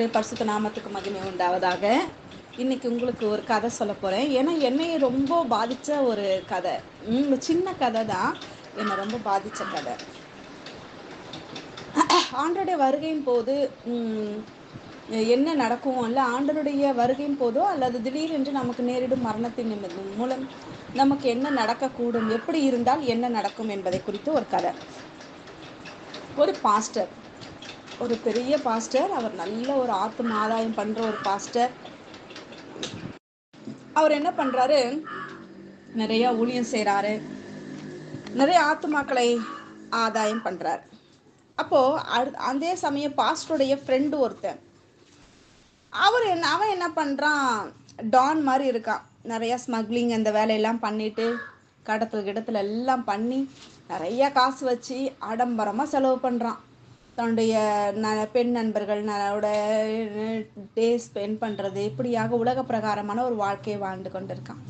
கர்த்தருடைய பரிசுத்த நாமத்துக்கு மகிமை உண்டாவதாக. இன்னைக்கு உங்களுக்கு ஒரு கதை சொல்ல போகிறேன் ஏன்னா என்னைய ரொம்ப பாதித்த ஒரு கதை. சின்ன கதை தான் என்னை ரொம்ப பாதித்த கதை. ஆண்டருடைய வருகையின் போது என்ன நடக்கும்? இல்லை ஆண்டருடைய வருகையின் போதோ அல்லது திடீரென்று நமக்கு நேரிடும் மரணத்தின் மூலம் நமக்கு என்ன நடக்கக்கூடும்? எப்படி இருந்தால் என்ன நடக்கும் என்பதை குறித்து ஒரு கதை. ஒரு பாஸ்டர் ஒரு பெரிய பாஸ்டர் அவர் நல்ல ஒரு ஆத்ம ஆதாயம் பண்ற ஒரு பாஸ்டர் அவர் என்ன பண்றாரு? நிறைய ஊழியம் செய்கிறாரு நிறைய ஆத்மாக்களை ஆதாயம் பண்ணுறாரு அப்போ அடு அதே சமயம் பாஸ்டருடைய ஃப்ரெண்டு ஒருத்தன். அவர் என்ன அவன் என்ன பண்றான்? டான் மாதிரி இருக்கான். நிறைய ஸ்மக்லிங் அந்த வேலையெல்லாம் பண்ணிட்டு கடத்தல் கிடத்துல எல்லாம் பண்ணி நிறைய காசு வச்சு ஆடம்பரமா செலவு பண்றான். தன்னுடைய ந பெண் நண்பர்கள் நோட டே ஸ்பெண்ட் பண்றது இப்படியாக உலக பிரகாரமான ஒரு வாழ்க்கையை வாழ்ந்து கொண்டிருக்கான்.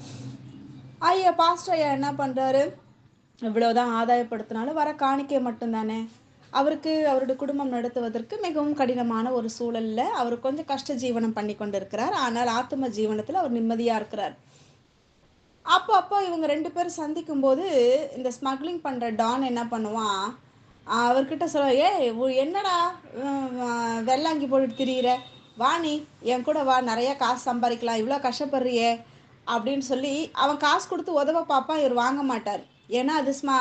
ஐயா பாஸ்டர் ஐயா என்ன பண்றாரு? இவ்வளவுதான் ஆதாயப்படுத்தினாலும் வர காணிக்கை மட்டும்தானே? அவருக்கு அவருடைய குடும்பம் நடத்துவதற்கு மிகவும் கடினமான ஒரு சூழல்ல அவர் கொஞ்சம் கஷ்ட ஜீவனம் பண்ணி கொண்டிருக்கிறார். ஆனால் ஆத்தும ஜீவனத்தில் அவர் நிம்மதியா இருக்கிறார். அப்போ அப்போ இவங்க ரெண்டு பேரும் சந்திக்கும் போது இந்த ஸ்மக்லிங் பண்ற டான் என்ன பண்ணுவான்? அவர்கிட்ட சொல்ல ஏ என்னடா வெள்ளாங்கி போட்டு திரியிற? வா நீ என் கூட வா நிறைய காசு சம்பாதிக்கலாம் இவ்வளோ கஷ்டப்படுறியே அப்படின்னு சொல்லி அவன் காசு கொடுத்து உதவ பார்ப்பான் இவர் வாங்க மாட்டார். ஏன்னா அது ஸ்மா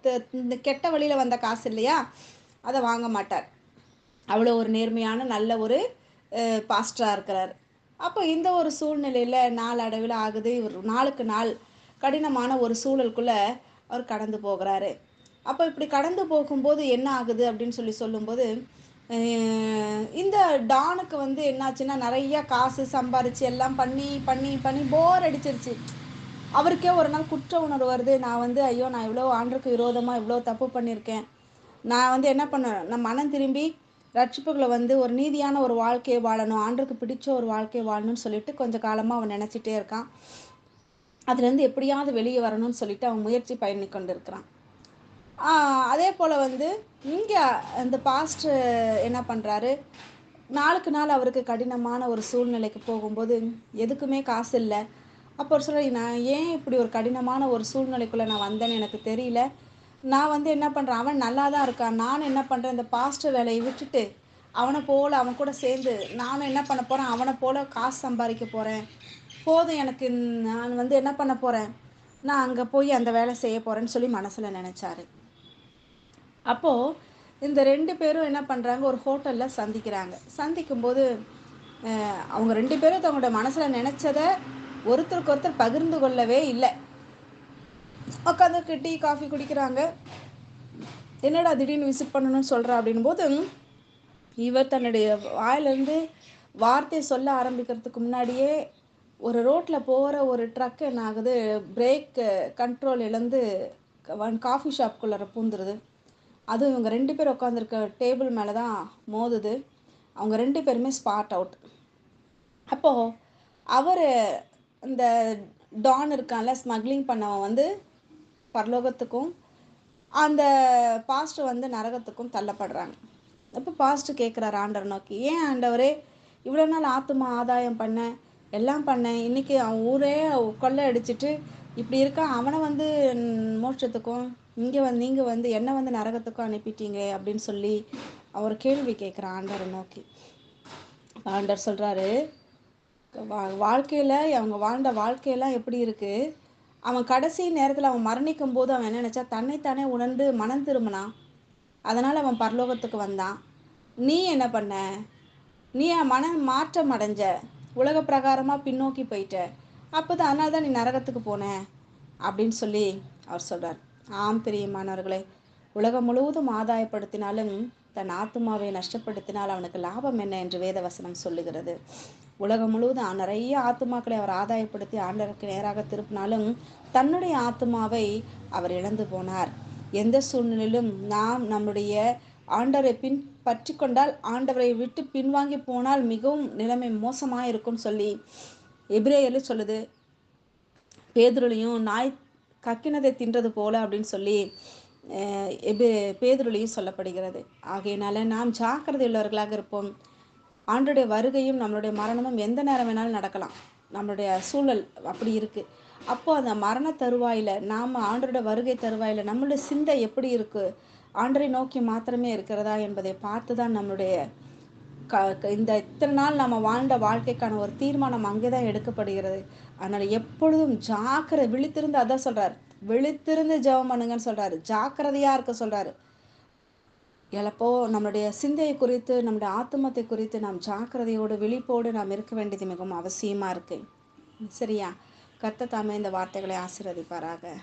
த- இந்த கெட்ட வழியில் வந்த காசு இல்லையா? அதை வாங்க மாட்டார். அவ்வளோ ஒரு நேர்மையான நல்ல ஒரு பாஸ்டராக இருக்கிறார். அப்போ இந்த ஒரு சூழ்நிலையில நாளடைவில் ஆகுது. இவர் நாளுக்கு நாள் கடினமான ஒரு சூழலுக்குள்ளே அவர் கடந்து போகிறாரு. அப்போ இப்படி கடந்து போகும்போது என்ன ஆகுது அப்படின்னு சொல்லி சொல்லும்போது இந்த டானுக்கு வந்து என்னாச்சுன்னா நிறைய காசு சம்பாரிச்சு எல்லாம் பண்ணி பண்ணி பண்ணி போர் அடிச்சிருச்சு. அவருக்கே ஒரு நாள் குற்ற உணர்வு வருது. நான் வந்து ஐயோ நான் இவ்வளோ ஆண்டுக்கு விரோதமாக இவ்வளோ தப்பு பண்ணியிருக்கேன். நான் வந்து என்ன பண்ணுவேன்? நான் மனம் திரும்பி ரட்சிப்புகளை வந்து ஒரு நீதியான ஒரு வாழ்க்கையை வாழணும் ஆண்டுக்கு பிடிச்ச ஒரு வாழ்க்கையை வாழணும்னு சொல்லிட்டு கொஞ்சம் காலமாக அவன் நினச்சிட்டே இருக்கான். அதுலேருந்து எப்படியாவது வெளியே வரணும்னு சொல்லிட்டு அவன் முயற்சி பயணி கொண்டு இருக்கிறான் அதே போல் வந்து இங்கே அந்த பாஸ்ட் என்ன பண்ணுறாரு நாளுக்கு நாள் அவருக்கு கடினமான ஒரு சூழ்நிலைக்கு போகும்போது எதுக்குமே காசு இல்லை. அப்போ சொல்கிறேன் நான் ஏன் இப்படி ஒரு கடினமான ஒரு சூழ்நிலைக்குள்ளே நான் வந்தேன்னு எனக்கு தெரியல. நான் வந்து என்ன பண்ணுறேன் அவன் நல்லா தான் இருக்கான். நான் என்ன பண்ணுறேன் இந்த பாஸ்டர் வேலையை விட்டுட்டு அவனை போல் அவன் கூட சேர்ந்து நானும் என்ன பண்ண போகிறேன் அவனை போல் காசு சம்பாதிக்க போகிறேன் போதும் எனக்கு நான் வந்து என்ன பண்ண போகிறேன் நான் அங்கே போய் அந்த வேலை செய்ய போகிறேன்னு சொல்லி மனசில் நினச்சாரு. அப்போது இந்த ரெண்டு பேரும் என்ன பண்ணுறாங்க ஒரு ஹோட்டலில் சந்திக்கிறாங்க. சந்திக்கும்போது அவங்க ரெண்டு பேரும் தங்களோட மனசில் நினச்சத ஒருத்தருக்கு ஒருத்தர் பகிர்ந்து கொள்ளவே இல்லை. உட்காந்து டீ காஃபி குடிக்கிறாங்க. என்னடா திடீர்னு விசிட் பண்ணணும்னு சொல்கிறா அப்படின்போது இவர் தன்னுடைய வாயிலேருந்து வார்த்தை சொல்ல ஆரம்பிக்கிறதுக்கு முன்னாடியே ஒரு ரோட்டில் போகிற ஒரு ட்ரக் என்ன ஆகுது? பிரேக் கண்ட்ரோல் இழந்து காஃபி ஷாப்குள்ளார பூந்துருது. அதுவும் இவங்க ரெண்டு பேர் உட்காந்துருக்க டேபிள் மேலே தான் மோதுது. அவங்க ரெண்டு பேருமே ஸ்பாட் அவுட் அப்போது அவர் இந்த டான் இருக்கான்ல ஸ்மக்லிங் பண்ணவன் வந்து பரலோகத்துக்கும் அந்த பாஸ்ட் வந்து நரகத்துக்கும் தள்ளப்படுறாங்க. அப்போ பாஸ்ட் கேட்குறாரு ஆண்டவர் நோக்கி ஏன் ஆண்டவரே இவ்வளோ நாள் ஆத்துமா ஆதாயம் பண்ணேன் எல்லாம் பண்ணேன் இன்றைக்கி அவன் ஊரே கொள்ளை அடிச்சிட்டு இப்படி இருக்கான் அவனை வந்து மோட்சத்துக்கும் இங்கே வந்து நீங்கள் வந்து என்னை வந்து நரகத்துக்கும் அனுப்பிட்டீங்க அப்படின்னு சொல்லி அவர் கேள்வி கேட்குறான் ஆண்டரை நோக்கி. ஆண்டர் சொல்கிறாரு வா- வாழ்க்கையில் அவங்க வாழ்ந்த வாழ்க்கையெல்லாம் எப்படி இருக்குது அவன் கடைசி நேரத்தில் அவன் மரணிக்கும் போது அவன் என்ன நினச்சா தன்னைத்தானே உணர்ந்து மனம் திரும்பினான். அதனால் அவன் பரலோகத்துக்கு வந்தான். நீ என்ன பண்ண? நீ மன மாற்றம் அடைஞ்ச உலக பிரகாரமாக பின்னோக்கி போயிட்ட. அப்போதான் அதனால தான் நீ நரகத்துக்கு போன அப்படின்னு சொல்லி அவர் சொல்கிறார் ஆம் பிரியமானவர்களே உலகம் முழுவதும் ஆதாயப்படுத்தினாலும் தன் ஆத்துமாவை நஷ்டப்படுத்தினால் அவனுக்கு லாபம் என்ன என்று வேதவசனம் சொல்லுகிறது. உலகம் முழுவதும் நிறைய ஆத்துமாக்களை அவர் ஆதாயப்படுத்தி ஆண்டவருக்கு நேராக திருப்பினாலும் தன்னுடைய ஆத்துமாவை அவர் இழந்து போனார். எந்த சூழ்நிலையிலும் நாம் நம்முடைய ஆண்டரை பின் பற்றி கொண்டால் ஆண்டவரை விட்டு பின்வாங்கி போனால் மிகவும் நிலைமை மோசமாக இருக்கும்னு சொல்லி எபிரேயர்லையும் சொல்லுது பேதுருளையும் நாய் கக்கினதை தின்றது போல அப்படின்னு சொல்லி அஹ் பேதுருளையும் சொல்லப்படுகிறது. ஆகையினால நாம் ஜாக்கிரதை உள்ளவர்களாக இருப்போம். ஆண்டுடைய வருகையும் நம்மளுடைய மரணமும் எந்த நேரம் வேணாலும் நடக்கலாம். நம்மளுடைய சூழல் அப்படி இருக்கு. அப்போ அந்த மரண தருவாயில நாம் ஆண்டோட வருகை தருவாயில நம்மளுடைய சிந்தை எப்படி இருக்குது ஆண்டரை நோக்கி மாத்திரமே இருக்கிறதா என்பதை பார்த்து தான் நம்மளுடைய க க- இந்த இத்தனை நாள் நம்ம வாழ்ந்த வாழ்க்கைக்கான ஒரு தீர்மானம் அங்கே தான் எடுக்கப்படுகிறது. அதனால் எப்பொழுதும் ஜாக்கிர விழித்திருந்து அதான் சொல்கிறார் விழித்திருந்து ஜெபம் பண்ணுங்கன்னு சொல்கிறாரு ஜாக்கிரதையாக இருக்க சொல்கிறாரு எழப்போ நம்மளுடைய சிந்தையை குறித்து நம்முடைய ஆத்மத்தை குறித்து நாம் ஜாக்கிரதையோடு விழிப்போடு நாம் இருக்க வேண்டியது மிகவும் அவசியமாக இருக்குது சரியா? கர்த்த தாமே இந்த வார்த்தைகளை ஆசீர்வதிப்பாராக.